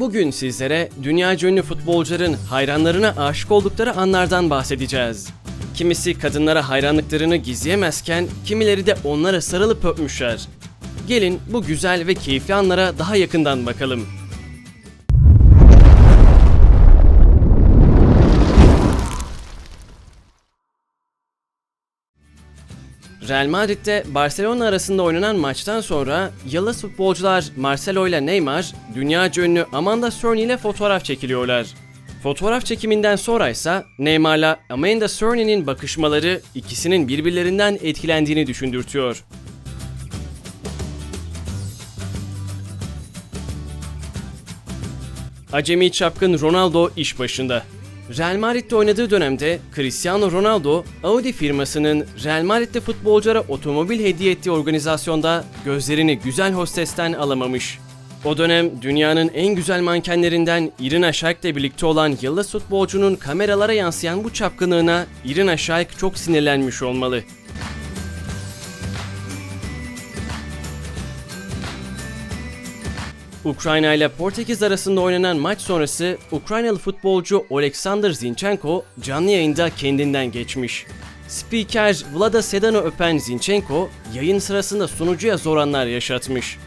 Bugün sizlere dünya ünlü futbolcuların hayranlarına aşık oldukları anlardan bahsedeceğiz. Kimisi kadınlara hayranlıklarını gizleyemezken kimileri de onlara sarılıp öpmüşler. Gelin bu güzel ve keyifli anlara daha yakından bakalım. Real Madrid'de Barcelona arasında oynanan maçtan sonra yıldız futbolcular Marcelo ile Neymar, dünya ünlü Amanda Cerny ile fotoğraf çekiliyorlar. Fotoğraf çekiminden sonra ise Neymar'la Amanda Cerny'nin bakışmaları ikisinin birbirlerinden etkilendiğini düşündürtüyor. Acemi çapkın Ronaldo iş başında. Real Madrid'de oynadığı dönemde Cristiano Ronaldo, Audi firmasının Real Madrid'de futbolculara otomobil hediye ettiği organizasyonda gözlerini güzel hostesten alamamış. O dönem dünyanın en güzel mankenlerinden Irina Shayk ile birlikte olan yıldız futbolcunun kameralara yansıyan bu çapkınlığına Irina Shayk çok sinirlenmiş olmalı. Ukrayna ile Portekiz arasında oynanan maç sonrası Ukraynalı futbolcu Oleksandr Zinchenko canlı yayında kendinden geçmiş. Spiker Vlada Sedan'ı öpen Zinchenko, yayın sırasında sunucuya zor anlar yaşatmış.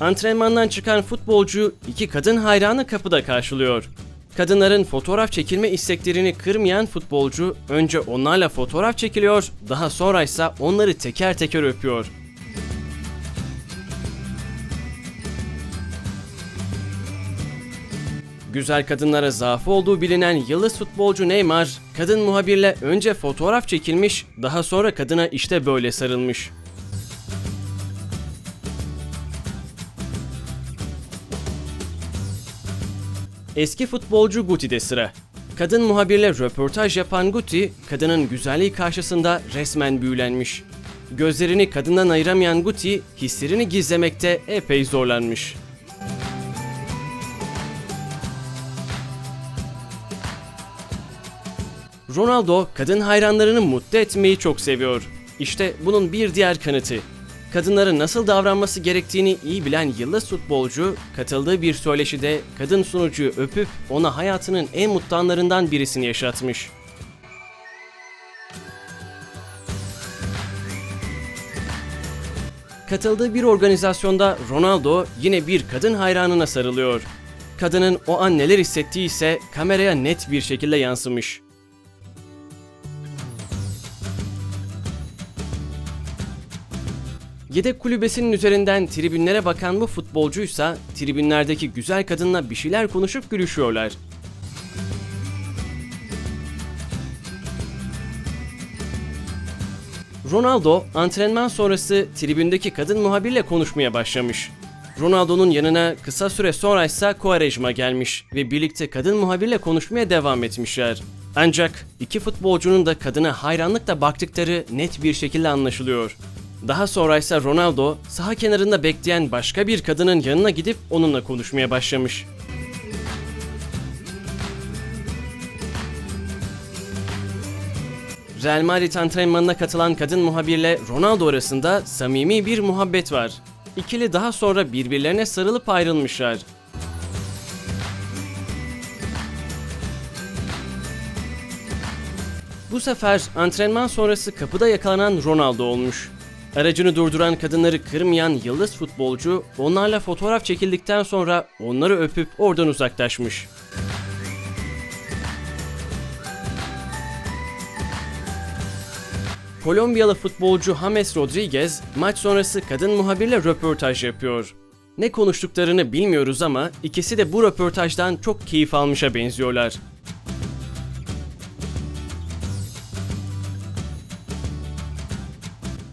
Antrenmandan çıkan futbolcu iki kadın hayranı kapıda karşılıyor. Kadınların fotoğraf çekilme isteklerini kırmayan futbolcu önce onlarla fotoğraf çekiliyor, daha sonra ise onları teker teker öpüyor. Güzel kadınlara zaafı olduğu bilinen yıldız futbolcu Neymar, kadın muhabirle önce fotoğraf çekilmiş, daha sonra kadına işte böyle sarılmış. Eski futbolcu Guti'de sıra. Kadın muhabirle röportaj yapan Guti, kadının güzelliği karşısında resmen büyülenmiş. Gözlerini kadından ayıramayan Guti, hislerini gizlemekte epey zorlanmış. Ronaldo, kadın hayranlarını mutlu etmeyi çok seviyor. İşte bunun bir diğer kanıtı. Kadınların nasıl davranması gerektiğini iyi bilen yıldız futbolcu, katıldığı bir söyleşide kadın sunucuyu öpüp ona hayatının en mutlu anlarından birisini yaşatmış. Katıldığı bir organizasyonda Ronaldo yine bir kadın hayranına sarılıyor. Kadının o an neler hissettiği ise kameraya net bir şekilde yansımış. Yedek kulübesinin üzerinden tribünlere bakan bu futbolcuysa tribünlerdeki güzel kadınla bir şeyler konuşup gülüşüyorlar. Ronaldo antrenman sonrası tribündeki kadın muhabirle konuşmaya başlamış. Ronaldo'nun yanına kısa süre sonra ise Quaresma gelmiş ve birlikte kadın muhabirle konuşmaya devam etmişler. Ancak iki futbolcunun da kadına hayranlıkla baktıkları net bir şekilde anlaşılıyor. Daha sonra ise Ronaldo saha kenarında bekleyen başka bir kadının yanına gidip onunla konuşmaya başlamış. Real Madrid antrenmanına katılan kadın muhabirle Ronaldo arasında samimi bir muhabbet var. İkili daha sonra birbirlerine sarılıp ayrılmışlar. Bu sefer antrenman sonrası kapıda yakalanan Ronaldo olmuş. Aracını durduran kadınları kırmayan yıldız futbolcu onlarla fotoğraf çekildikten sonra onları öpüp oradan uzaklaşmış. Kolombiyalı futbolcu James Rodriguez maç sonrası kadın muhabirle röportaj yapıyor. Ne konuştuklarını bilmiyoruz ama ikisi de bu röportajdan çok keyif almışa benziyorlar.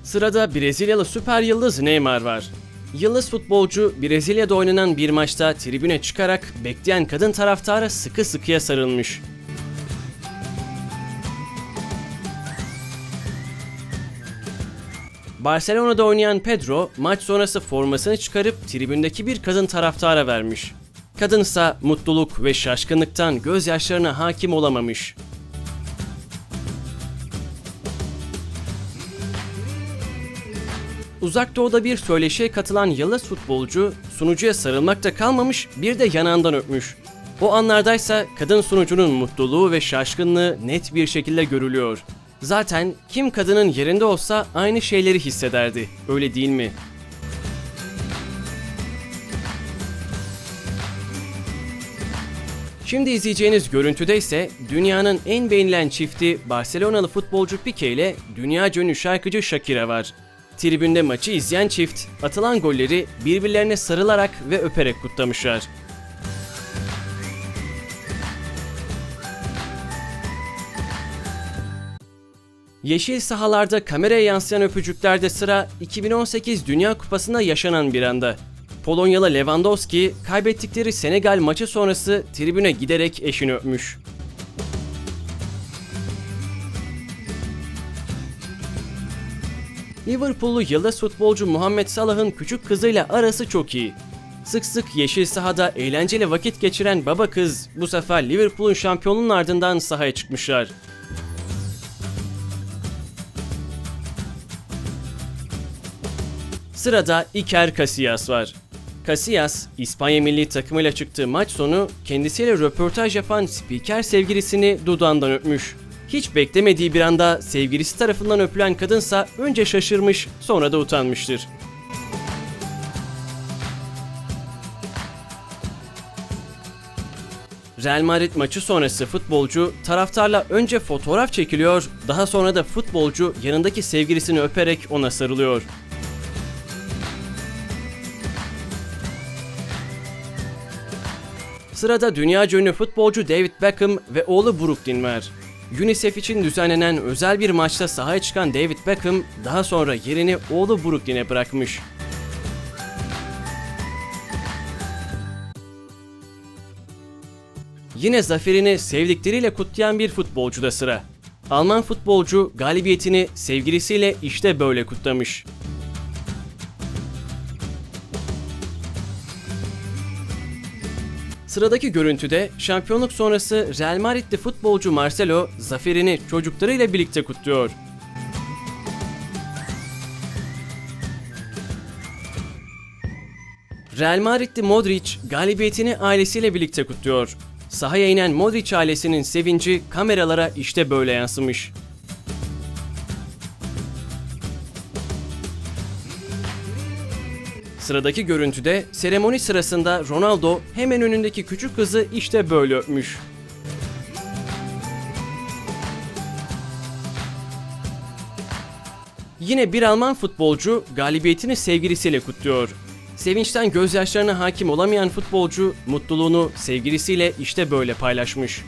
Sırada Brezilyalı süper yıldız Neymar var. Yıldız futbolcu Brezilya'da oynanan bir maçta tribüne çıkarak bekleyen kadın taraftara sıkı sıkıya sarılmış. Barcelona'da oynayan Pedro maç sonrası formasını çıkarıp tribündeki bir kadın taraftara vermiş. Kadınsa mutluluk ve şaşkınlıktan gözyaşlarına hakim olamamış. Uzak Doğu'da bir söyleşiye katılan Yıldız futbolcu sunucuya sarılmakta kalmamış bir de yanağından öpmüş. O anlardaysa kadın sunucunun mutluluğu ve şaşkınlığı net bir şekilde görülüyor. Zaten kim kadının yerinde olsa aynı şeyleri hissederdi. Öyle değil mi? Şimdi izleyeceğiniz görüntüde ise dünyanın en beğenilen çifti Barcelonalı futbolcu Pique ile dünya ünlü şarkıcı Shakira var. Tribünde maçı izleyen çift atılan golleri birbirlerine sarılarak ve öperek kutlamışlar. Yeşil sahalarda kameraya yansıyan öpücüklerde sıra 2018 Dünya Kupası'nda yaşanan bir anda. Polonyalı Lewandowski kaybettikleri Senegal maçı sonrası tribüne giderek eşini öpmüş. Liverpool'lu yıldız futbolcu Muhammed Salah'ın küçük kızıyla arası çok iyi. Sık sık yeşil sahada eğlenceli vakit geçiren baba kız bu sefer Liverpool'un şampiyonluğunun ardından sahaya çıkmışlar. Sırada Iker Casillas var. Casillas, İspanya milli takımıyla çıktığı maç sonu kendisiyle röportaj yapan spiker sevgilisini dudağından öpmüş. Hiç beklemediği bir anda sevgilisi tarafından öpülen kadınsa önce şaşırmış sonra da utanmıştır. Real Madrid maçı sonrası futbolcu taraftarla önce fotoğraf çekiliyor, daha sonra da futbolcu yanındaki sevgilisini öperek ona sarılıyor. Sırada dünya ünlü futbolcu David Beckham ve oğlu Brooklyn var. UNICEF için düzenlenen özel bir maçta sahaya çıkan David Beckham daha sonra yerini oğlu Brooklyn'e bırakmış. Yine zaferini sevdikleriyle kutlayan bir futbolcu da sıra. Alman futbolcu galibiyetini sevgilisiyle işte böyle kutlamış. Sıradaki görüntüde şampiyonluk sonrası Real Madrid'li futbolcu Marcelo zaferini çocuklarıyla birlikte kutluyor. Real Madrid'li Modric galibiyetini ailesiyle birlikte kutluyor. Sahaya inen Modric ailesinin sevinci kameralara işte böyle yansımış. Sıradaki görüntüde seremoni sırasında Ronaldo hemen önündeki küçük kızı işte böyle öpmüş. Yine bir Alman futbolcu galibiyetini sevgilisiyle kutluyor. Sevinçten gözyaşlarına hakim olamayan futbolcu mutluluğunu sevgilisiyle işte böyle paylaşmış.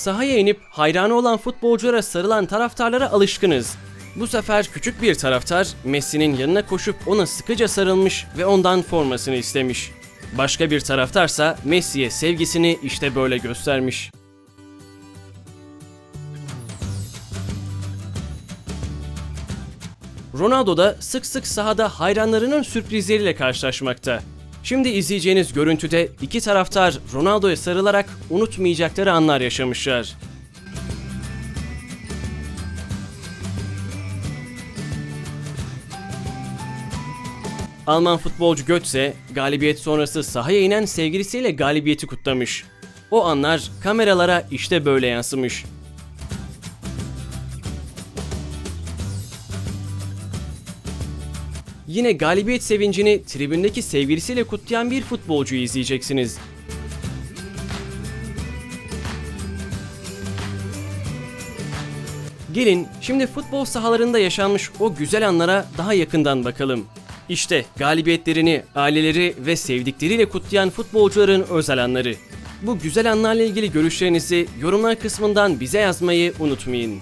Sahaya inip hayranı olan futbolculara sarılan taraftarlara alışkınız. Bu sefer küçük bir taraftar Messi'nin yanına koşup ona sıkıca sarılmış ve ondan formasını istemiş. Başka bir taraftarsa Messi'ye sevgisini işte böyle göstermiş. Ronaldo da sık sık sahada hayranlarının sürprizleriyle karşılaşmakta. Şimdi izleyeceğiniz görüntüde iki taraftar Ronaldo'ya sarılarak unutmayacakları anlar yaşamışlar. Alman futbolcu Götze galibiyet sonrası sahaya inen sevgilisiyle galibiyeti kutlamış. O anlar kameralara işte böyle yansımış. Yine galibiyet sevincini tribündeki sevgilisiyle kutlayan bir futbolcuyu izleyeceksiniz. Gelin şimdi futbol sahalarında yaşanmış o güzel anlara daha yakından bakalım. İşte galibiyetlerini aileleri ve sevdikleriyle kutlayan futbolcuların özel anları. Bu güzel anlarla ilgili görüşlerinizi yorumlar kısmından bize yazmayı unutmayın.